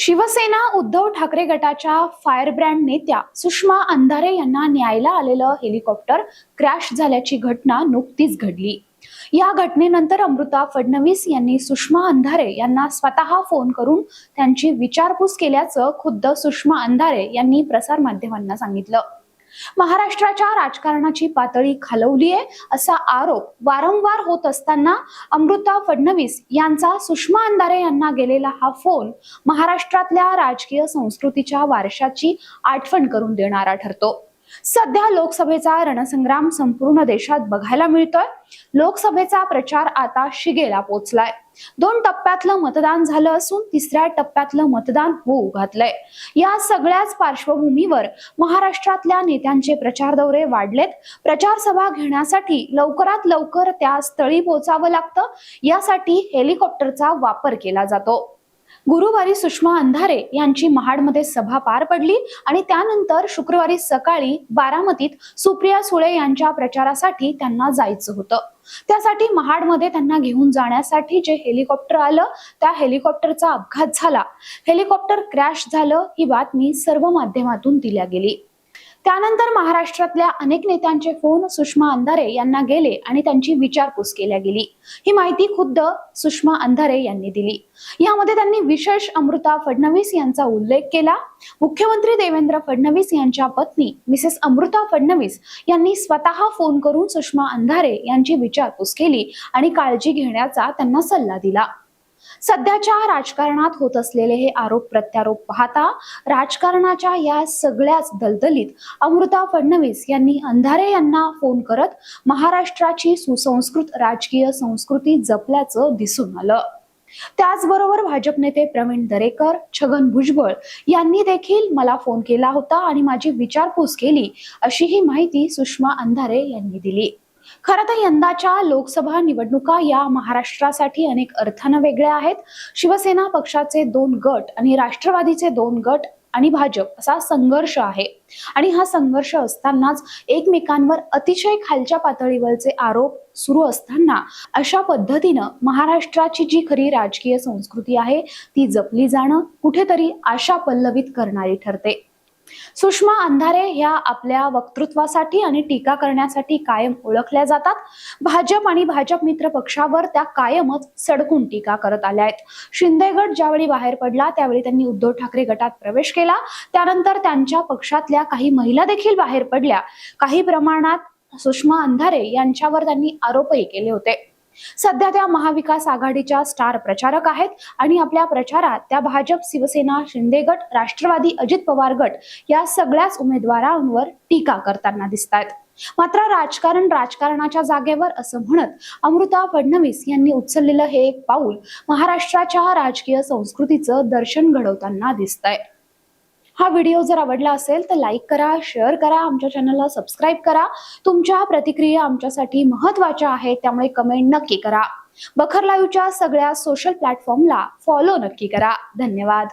शिवसेना उद्धव ठाकरे गटाच्या फायरब्रँड नेत्या सुषमा अंधारे यांना न्यायला आलेलं हेलिकॉप्टर क्रॅश झाल्याची घटना नुकतीच घडली. या घटनेनंतर अमृता फडणवीस यांनी सुषमा अंधारे यांना स्वतः फोन करून त्यांची विचारपूस केल्याचं खुद्द सुषमा अंधारे यांनी प्रसारमाध्यमांना सांगितलं. महाराष्ट्राच्या राजकारणाची पातळी खालवली आहे असा आरोप वारंवार होत असताना अमृता फडणवीस यांचा सुषमा अंधारे यांना गेलेला हा फोन महाराष्ट्रातल्या राजकीय संस्कृतीच्या वारशाची आठवण करून देणारा ठरतो. सध्या लोकसभेचा रणसंग्राम संपूर्ण देशात बघायला मिळतोय. लोकसभेचा प्रचार आता शिगेला पोचलाय. दोन टप्प्यातलं मतदान झालं असून तिसऱ्या टप्प्यातलं मतदान होऊ घातलंय. या सगळ्याच पार्श्वभूमीवर महाराष्ट्रातल्या नेत्यांचे प्रचार दौरे वाढलेत. प्रचार सभा घेण्यासाठी लवकरात लवकर त्या स्थळी पोहोचावं लागतं. यासाठी हेलिकॉप्टरचा वापर केला जातो. गुरुवारी सुषमा अंधारे यांची महाडमध्ये सभा पार पडली आणि त्यानंतर शुक्रवारी सकाळी बारामतीत सुप्रिया सुळे यांच्या प्रचारासाठी त्यांना जायचं होतं. त्यासाठी महाडमध्ये त्यांना घेऊन जाण्यासाठी जे हेलिकॉप्टर आलं त्या हेलिकॉप्टरचा अपघात झाला. हेलिकॉप्टर क्रॅश झालं ही बातमी सर्व माध्यमातून दिल्या गेली. त्यानंतर महाराष्ट्रातल्या अनेक नेत्यांचे फोन सुषमा अंधारे यांना गेले आणि त्यांची विचारपूस केल्या गेली. ही माहिती खुद्द सुषमा अंधारे यांनी दिली. यामध्ये त्यांनी विशेष अमृता फडणवीस यांचा उल्लेख केला. मुख्यमंत्री देवेंद्र फडणवीस यांच्या पत्नी मिसेस अमृता फडणवीस यांनी स्वतः फोन करून सुषमा अंधारे यांची विचारपूस केली आणि काळजी घेण्याचा त्यांना सल्ला दिला. सध्याच्या राजकारणात होत असलेले हे आरोप प्रत्यारोप पाहता राजकारणाच्या या सगळ्याच दलदलीत अमृता फडणवीस यांनी अंधारे यांना फोन करत महाराष्ट्राची सुसंस्कृत राजकीय संस्कृती जपल्याचं दिसून आलं. त्याचबरोबर भाजप नेते प्रवीण दरेकर छगन भुजबळ यांनी देखील मला फोन केला होता आणि माझी विचारपूस केली अशी ही माहिती सुषमा अंधारे यांनी दिली. खरं तर यंदाच्या लोकसभा निवडणुका या महाराष्ट्रासाठी अनेक अर्थानं वेगळ्या आहेत. शिवसेना पक्षाचे दोन गट आणि राष्ट्रवादीचे दोन गट आणि भाजप असा संघर्ष आहे. आणि हा संघर्ष असतानाच एकमेकांवर अतिशय खालच्या पातळीवरचे आरोप सुरू असताना अशा पद्धतीनं महाराष्ट्राची जी खरी राजकीय संस्कृती आहे ती जपली जाणं कुठेतरी आशा पल्लवित करणारी ठरते. सुषमा अंधारे ह्या आपल्या वक्तृत्वासाठी आणि टीका करण्यासाठी कायम ओळखल्या जातात. भाजप आणि भाजप मित्र पक्षावर त्या कायमच सडकून टीका करत आल्या आहेत. शिंदे गट ज्यावेळी बाहेर पडला त्यावेळी त्यांनी उद्धव ठाकरे गटात प्रवेश केला. त्यानंतर त्यांच्या पक्षातल्या काही महिला देखील बाहेर पडल्या. काही प्रमाणात सुषमा अंधारे यांच्यावर त्यांनी आरोपही केले होते. सध्या त्या महाविकास आघाडीच्या स्टार प्रचारक आहेत आणि आपल्या प्रचारात त्या भाजप शिवसेना शिंदे गट राष्ट्रवादी अजित पवार गट या सगळ्याच उमेदवारांवर टीका करताना दिसत आहेत मात्र राजकारण राजकारणाच्या जागेवर असं म्हणत अमृता फडणवीस यांनी उचललेलं हे एक पाऊल महाराष्ट्राच्या राजकीय संस्कृतीचं दर्शन घडवताना दिसतंय. हा व्हिडिओ जर आवडला असेल तर लाईक करा शेअर करा आमच्या चॅनलला सबस्क्राईब करा. तुमच्या प्रतिक्रिया आमच्यासाठी महत्त्वाच्या आहेत त्यामुळे कमेंट नक्की करा. बखर लाईव्हच्या सगळ्या सोशल प्लॅटफॉर्मला फॉलो नक्की करा. धन्यवाद.